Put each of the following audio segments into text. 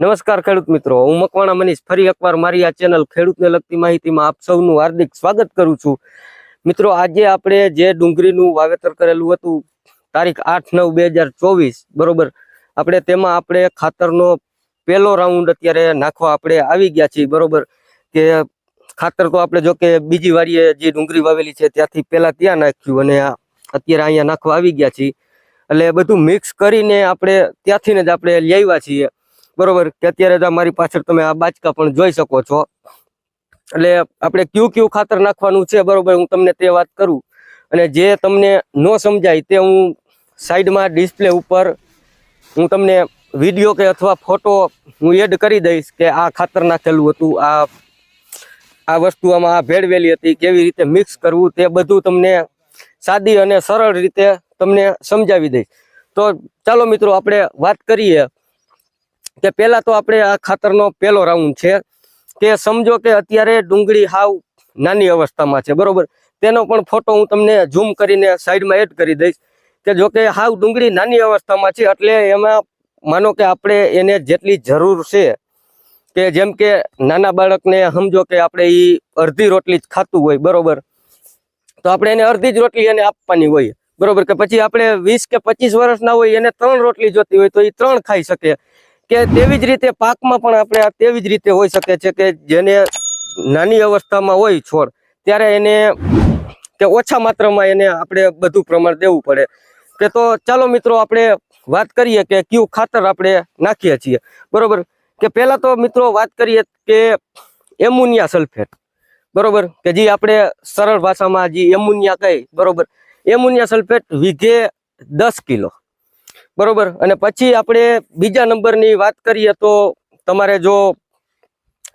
નમસ્કાર ખેડૂત મિત્રો, હું મકવાણા મનીષ. ફરી એકવાર મારી આ ચેનલ ખેડૂતને લગતી માહિતીમાં આપ સૌનું હાર્દિક સ્વાગત કરું છું. મિત્રો, આજે આપણે જે ડુંગળીનું વાવેતર કરેલું હતું, તારીખ આઠ નવ બે હજાર ચોવીસ, બરોબર? આપણે તેમાં આપણે ખાતરનો પહેલો રાઉન્ડ અત્યારે નાખવા આપણે આવી ગયા છીએ, બરોબર? કે ખાતર તો આપણે જો કે બીજી વારીએ જે ડુંગળી વાવેલી છે, ત્યાંથી પહેલા ત્યાં નાખ્યું અને અત્યારે અહીંયા નાખવા આવી ગયા છીએ. એટલે બધું મિક્સ કરીને આપણે ત્યાંથી જ આપણે લેવા છીએ. બરોબર? કે અત્યારે તો મારી પાછળ તમે આ બાચકા પણ જોઈ શકો છો. એટલે આપણે કયું ક્યુ ખાતર નાખવાનું છે બરોબર, હું તમને તે વાત કરું. અને જે તમને ન સમજાય તે હું સાઈડમાં ડિસ્પ્લે ઉપર હું તમને વીડિયો કે અથવા ફોટો હું એડ કરી દઈશ કે આ ખાતર નાખેલું હતું, આ આ વસ્તુ આમાં આ ભેળવેલી હતી, કેવી રીતે મિક્સ કરવું તે બધું તમને સાદી અને સરળ રીતે તમને સમજાવી દઈશ. તો ચાલો મિત્રો, આપણે વાત કરીએ કે પહેલાં તો આપણે આ ખાતરનો પહેલો રાઉન્ડ છે કે સમજો કે અત્યારે ડુંગળી હાવ નાની અવસ્થામાં છે, બરોબર? તેનો પણ ફોટો હું તમને ઝૂમ કરીને સાઈડમાં એડ કરી દઈશ કે જો કે હાવ ડુંગળી નાની અવસ્થામાં છે એટલે એમાં માનો કે આપણે એને જેટલી જરૂર છે કે જેમ કે નાના બાળકને સમજો કે આપણે એ અડધી રોટલી જ ખાતું હોય, બરોબર? તો આપણે એને અડધી જ રોટલી એને આપવાની હોય, બરોબર? કે પછી આપણે વીસ કે પચીસ વર્ષના હોય એને ત્રણ રોટલી જોતી હોય તો એ ત્રણ ખાઈ શકે. કે તેવી જ રીતે પાકમાં પણ આપણે આ તેવી જ રીતે હોઈ શકે છે કે જેને નાની અવસ્થામાં હોય છોડ, ત્યારે એને કે ઓછા માત્રામાં એને આપણે બધું પ્રમાણ દેવું પડે. કે તો ચાલો મિત્રો આપણે વાત કરીએ કે કયું ખાતર આપણે નાખીએ છીએ. બરોબર? કે પહેલાં તો મિત્રો વાત કરીએ કે એમોનિયા સલ્ફેટ. બરોબર? કે જે આપણે સરળ ભાષામાં જે એમોનિયા કહી બરોબર? એમોનિયા સલ્ફેટ વીઘે દસ કિલો. બરોબર? અને પછી આપણે બીજા નંબરની વાત કરીએ તો તમારે જો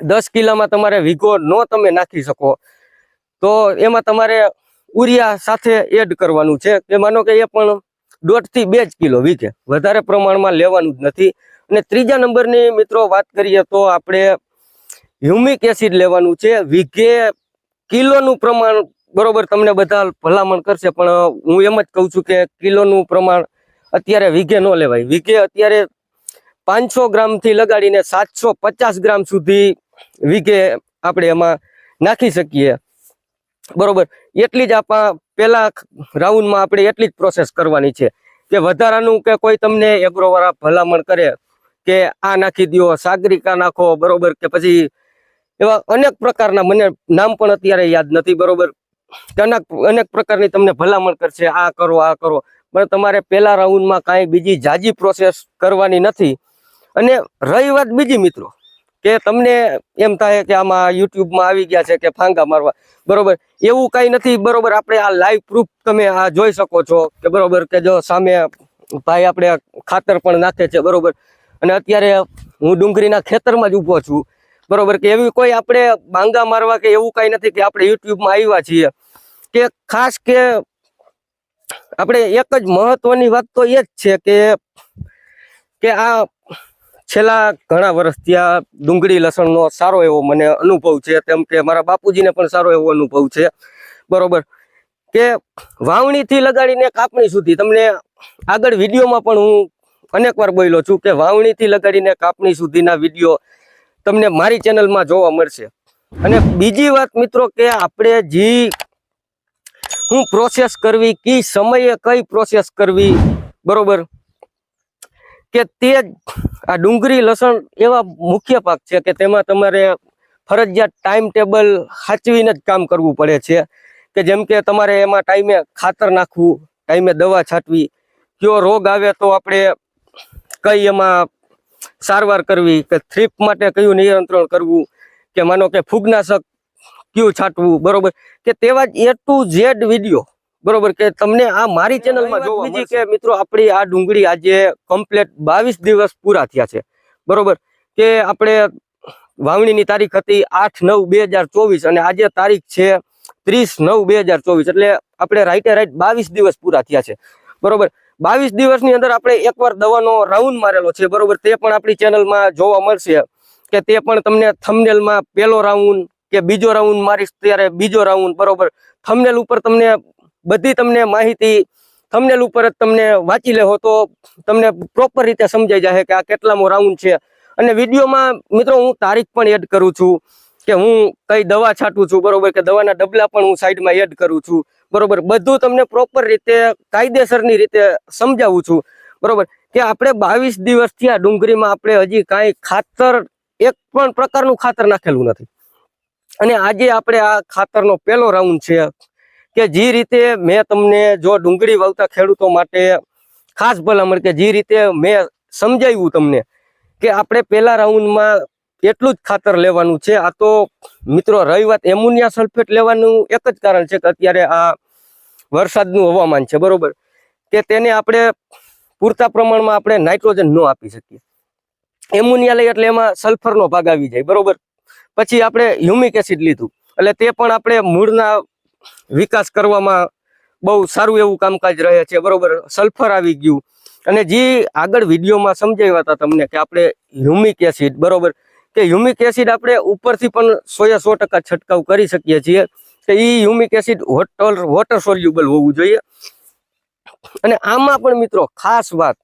દસ કિલામાં તમારે વીઘો ન તમે નાખી શકો. તો એમાં તમારે ઉરિયા સાથે એડ કરવાનું છે. કે માનો કે એ પણ દોઢથી બે જ કિલો વીઘે. વધારે પ્રમાણમાં લેવાનું જ નથી. અને ત્રીજા નંબરની મિત્રો વાત કરીએ તો આપણે હ્યુમિક એસિડ લેવાનું છે. વીઘે કિલોનું પ્રમાણ બરોબર તમને બધા ભલામણ કરશે. પણ હું એમ જ કહું છું કે કિલોનું પ્રમાણ અત્યારે વીઘે ન લેવાય. વીઘે અત્યારે પાંચસો ગ્રામથી લગાડીને સાતસો પચાસ ગ્રામ સુધી વીઘે આપણે એમાં નાખી શકીએ. બરોબર? એટલી જ આપણા પહેલા રાઉન્ડમાં આપણે એટલી જ પ્રોસેસ કરવાની છે કે વધારાનું કે કોઈ તમને એગ્રોવાળા ભલામણ કરે કે આ નાખી દો સાગરિકા નાખો, બરોબર? કે પછી એવા અનેક પ્રકારના, મને નામ પણ અત્યારે યાદ નથી, બરોબર? અનેક અનેક પ્રકારની તમને ભલામણ કરશે, આ કરો આ કરો. પણ તમારે પહેલા રાઉન્ડમાં કાંઈ બીજી જાજી પ્રોસેસ કરવાની નથી. અને રહી વાત બીજી મિત્રો, કે તમને એમ થાય કે આમાં યુટ્યુબમાં આવી ગયા છે કે ફાંગા મારવા. બરોબર, એવું કાંઈ નથી, બરોબર, આપણે આ લાઈવ પ્રૂફ તમે આ જોઈ શકો છો કે બરોબર કે જો સામે ભાઈ આપણે ખાતર પણ નાખે છે, બરોબર. અને અત્યારે હું ડુંગળીના ખેતરમાં જ ઊભો છું. બરોબર, કે એવી કોઈ આપણે બાંગા મારવા કે એવું કાંઈ નથી કે આપણે યુટ્યુબમાં આવ્યા છીએ. કે ખાસ કે આપણે એક જ મહત્વની વાત તો એ જ છે કે કે આ છેલ્લા ઘણા વર્ષથી આ ડુંગળી લસણનો સારો એવો મને અનુભવ છે, તેમ કે મારા બાપુજીને પણ સારો એવો અનુભવ છે. બરોબર. કે વાવણીથી લગાડીને કાપણી સુધી તમને આગળ વિડીયોમાં પણ હું અનેક વાર બોલ્યો છું કે વાવણીથી લગાડીને કાપણી સુધીના વીડિયો તમને મારી ચેનલમાં જોવા મળશે. અને બીજી વાત મિત્રો કે આપણે જે હું પ્રોસેસ કરવી કઈ સમયે કઈ પ્રોસેસ કરવી? બરોબર? કે તે આ ડુંગળી લસણ એવા મુખ્ય પાક છે કે તેમાં તમારે ફરજિયાત ટાઈમ ટેબલ સાચવીને જ કામ કરવું પડે છે. કે જેમ કે તમારે એમાં ટાઈમે ખાતર નાખવું ટાઈમે દવા છાંટવી. કયો રોગ આવે તો આપણે કઈ એમાં સારવાર કરવી, કે થ્રીપ માટે કયું નિયંત્રણ કરવું? કે માનો કે ફૂગનાશક કયું છાંટવું બરોબર? કે તેવા જ એ ટુ ઝેડ વીડિયો બરોબર? કે તમને આ મારી ચેનલમાં જોવા બીજી કે મિત્રો આપણી આ ડુંગળી આજે કમ્પ્લેટ બાવીસ દિવસ પૂરા થયા છે બરોબર? કે આપણે વાવણીની તારીખ હતી આઠ નવ બે હજાર ચોવીસ અને આજે તારીખ છે ત્રીસ નવ બે હજાર ચોવીસ એટલે આપણે રાઈટે રાઈટ બાવીસ દિવસ પૂરા થયા છે બરોબર? બાવીસ દિવસની અંદર આપણે એકવાર દવાનો રાઉન્ડ મારેલો છે બરોબર? તે પણ આપણી ચેનલમાં જોવા મળશે કે તે પણ તમને થમનેલમાં પહેલો રાઉન્ડ કે બીજો રાઉન્ડ મારીશ ત્યારે બીજો રાઉન્ડ બરોબર? થમનેલ ઉપર તમને બધી તમને માહિતી થમનેલ ઉપર જ તમને વાંચી લેહો તો તમને પ્રોપર રીતે સમજાઈ જાય કે આ કેટલામો રાઉન્ડ છે. અને વિડીયોમાં મિત્રો હું તારીખ પણ એડ કરું છું કે હું કઈ દવા છાંટું છું, બરોબર? કે દવાના ડબલા પણ હું સાઈડમાં એડ કરું છું, બરોબર? બધું તમને પ્રોપર રીતે, કાયદેસરની રીતે સમજાવું છું, બરોબર? કે આપણે બાવીસ દિવસથી આ ડુંગળીમાં આપણે હજી કાંઈ ખાતર, એક પણ પ્રકારનું ખાતર નાખેલું નથી. અને આજે આપણે આ ખાતરનો પહેલો રાઉન્ડ છે કે જે રીતે મેં તમને જો ડુંગળી વાવતા ખેડૂતો માટે ખાસ ભલામણ કે જે રીતે મેં સમજાવ્યું તમને કે આપણે પહેલા રાઉન્ડમાં એટલું જ ખાતર લેવાનું છે. આ તો મિત્રો રહી વાત એમોનિયા સલ્ફેટ લેવાનું એક જ કારણ છે કે અત્યારે આ વરસાદનું હવામાન છે, બરોબર? કે તેને આપણે પૂરતા પ્રમાણમાં આપણે નાઇટ્રોજન ન આપી શકીએ. એમોનિયા લઈએ એટલે એમાં સલ્ફરનો ભાગ આવી જાય, બરોબર? પછી આપણે હ્યુમિક એસિડ લીધું. એટલે તે પણ આપણે મૂળના વિકાસ કરવામાં બહુ સારું એવું કામકાજ રહે છે. બરોબર સલ્ફર આવી ગયું. અને જે આગળ વિડીયોમાં સમજાવ્યા હતા તમને કે આપણે હ્યુમિક એસિડ બરોબર, કે હ્યુમિક એસિડ આપણે ઉપરથી પણ સોએ સો ટકા છંટકાવ કરી શકીએ છીએ. કે એ humic acid water water soluble હોવું જોઈએ. અને આમાં પણ મિત્રો ખાસ વાત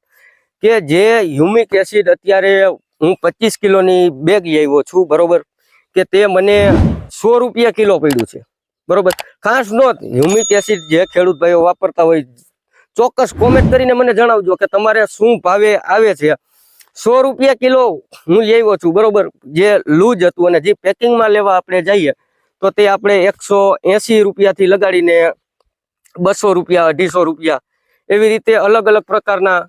કે જે હ્યુમિક એસિડ અત્યારે હું પચીસ કિલોની બેગ લઈ આવ્યો છું, બરોબર. કે તે મને સો રૂપિયા કિલો પડ્યું છે. બરોબર? ખાસ નોંધ હ્યુમિક એસિડ જે ખેડૂત ભાઈઓ વાપરતા હોય, ચોક્કસ કોમેન્ટ કરીને મને જણાવજો કે તમારે શું ભાવે આવે છે. સો રૂપિયા કિલો હું લેવો છું, બરોબર? જે લૂજ હતું અને જે પેકિંગમાં લેવા આપણે જઈએ, તો તે આપણે એકસો એસી રૂપિયાથી લગાડીને બસો રૂપિયા, અઢીસો રૂપિયા એવી રીતે અલગ અલગ પ્રકારના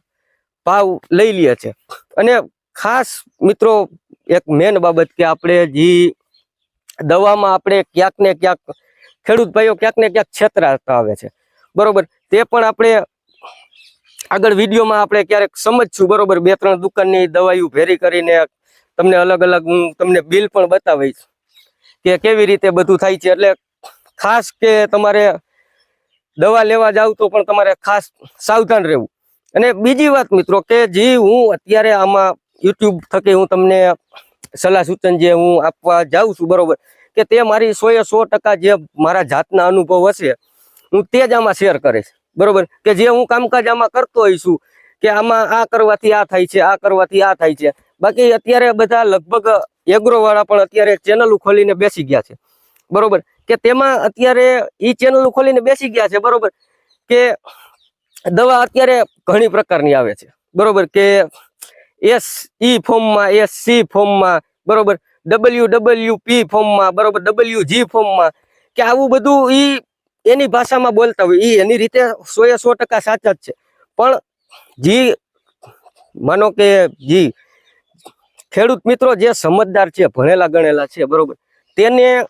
ભાવ લઈ લે છે. અને ખાસ મિત્રો, એક મેન બાબત કે આપણે જે દવામાં આપણે ક્યાંક ને ક્યાંક, ખેડૂત ભાઈઓ ક્યાંક ને ક્યાંક છેતરાતા આવે છે. બરોબર? તે પણ આપણે આગળ વિડીયોમાં આપણે ક્યારેક સમજશું, બરોબર? બે ત્રણ દુકાનની દવાઈઓ ભેરી કરીને તમને અલગ અલગ હું તમને બિલ પણ બતાવીશ કે કેવી રીતે બધું થાય છે. એટલે ખાસ કે તમારે દવા લેવા જાવ તો પણ તમારે ખાસ સાવધાન રહેવું. અને બીજી વાત મિત્રો કે જે હું અત્યારે આમાં યુટ્યુબ થકી હું તમને સલાહ સૂચન જે હું આપવા જાઉં છું બરોબર, કે તે મારી સો એ સો ટકા જે મારા જાતના અનુભવ હશે, હું તે જ આમાં શેર કરીશ, બરોબર? કે જે હું કામકાજ આમાં કરતો હોઈશું કે આમાં આ કરવાથી આ થાય છે, આ કરવાથી આ થાય છે. બાકી અત્યારે બધા લગભગ એગ્રો વાળા પણ અત્યારે ચેનલો ખોલીને બેસી ગયા છે, બરોબર? કે તેમાં અત્યારે ઈ ચેનલો ખોલીને બેસી ગયા છે, બરોબર? કે દવા અત્યારે ઘણી પ્રકારની આવે છે, બરોબર? કે એસ ઈ ફોર્મમાં એસ સી ફોર્મમાં બરોબર? ડબલ્યુ ડબલ્યુ પી ફોર્મમાં બરોબર? ડબલ્યુ જી ફોર્મમાં કે આવું બધું ઈ એની ભાષામાં બોલતા હોય. ઈ એની રીતે સો એ સો ટકા સાચા જ છે. પણ જી, માનો કે જી, ખેડૂત મિત્રો જે સમજદાર છે, ભણેલા ગણેલા છે, બરોબર? તેને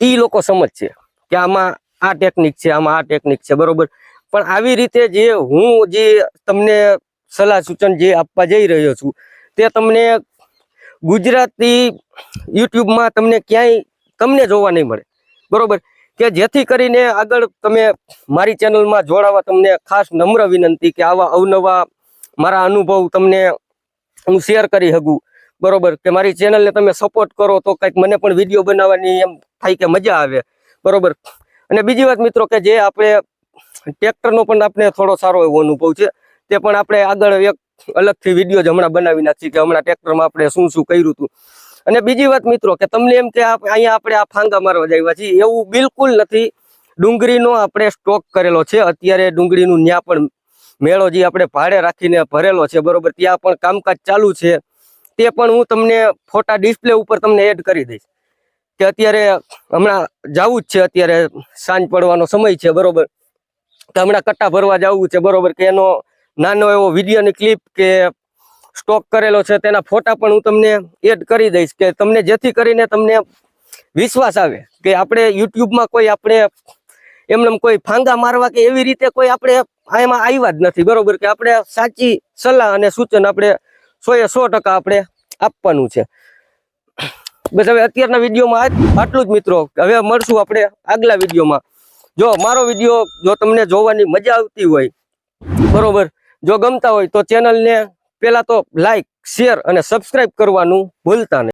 ઈ લોકો સમજશે કે આમાં આ ટેકનિક છે, આમાં આ ટેકનિક છે, બરોબર? પણ આવી રીતે જે હું જે તમને સલાહ સૂચન જે આપવા જઈ રહ્યો છું, તે તમને ગુજરાતી યુટ્યુબમાં તમને ક્યાંય તમને જોવા નહીં મળે. બરોબર? કે જેથી કરીને આગળ તમે મારી ચેનલમાં જોડાવા તમને ખાસ નમ્ર વિનંતી કે આવા અવનવા મારા અનુભવ તમને હું શેર કરી શકું. બરોબર? કે મારી ચેનલને તમે સપોર્ટ કરો તો કંઈક મને પણ વીડિયો બનાવવાની એમ થાય કે મજા આવે. બરોબર? અને બીજી વાત મિત્રો કે જે આપણે ટ્રેક્ટરનો પણ આપણે થોડો સારો એવો અનુભવ છે. તે પણ આપણે આગળ એક અલગથી વીડિયો જ હમણાં બનાવી નાખી કે હમણાં ટ્રેક્ટરમાં આપણે શું શું કર્યું હતું અને બીજી વાત મિત્રો કે તમને એમ કે અહીંયા આપણે આ ફાંગા મારવા જાય છીએ. એવું બિલકુલ નથી. ડુંગળીનો આપણે સ્ટોક કરેલો છે. અત્યારે ડુંગળીનું ન્યા પણ મેળો જે આપણે ભાડે રાખીને ભરેલો છે, બરોબર, ત્યાં પણ કામકાજ ચાલુ છે. તે પણ હું તમને ફોટા ડિસ્પ્લે ઉપર તમને એડ કરી દઈશ. કે અત્યારે હમણાં જવું જ છે, અત્યારે સાંજ પડવાનો સમય છે, બરોબર. તો હમણાં કટ્ટા ભરવા જવું છે, બરોબર, કે એનો નાનો એવો વિડીયોની ક્લિપ કે સ્ટોક કરેલો છે, તેના ફોટા પણ હું તમને એડ કરી દઈશ કે તમને જેથી કરીને તમને વિશ્વાસ આવે કે આપણે યુટ્યુબમાં કોઈ આપણે એમને કોઈ ફાંગા મારવા કે એવી રીતે કોઈ આપણે એમાં આવ્યા જ નથી, બરોબર? કે આપણે સાચી સલાહ અને સૂચન આપણે સો એ સો ટકા આપણે આપવાનું છે. બસ હવે અત્યારના વિડીયોમાં આટલું જ મિત્રો. હવે મળશું આપણે આગલા વિડીયોમાં. જો મારો વીડિયો જો તમને જોવાની મજા આવતી હોય, બરોબર? જો ગમતા હોય તો ચેનલને પહેલાં તો લાઈક શેર અને સબસ્ક્રાઈબ કરવાનું ભૂલતા નહીં.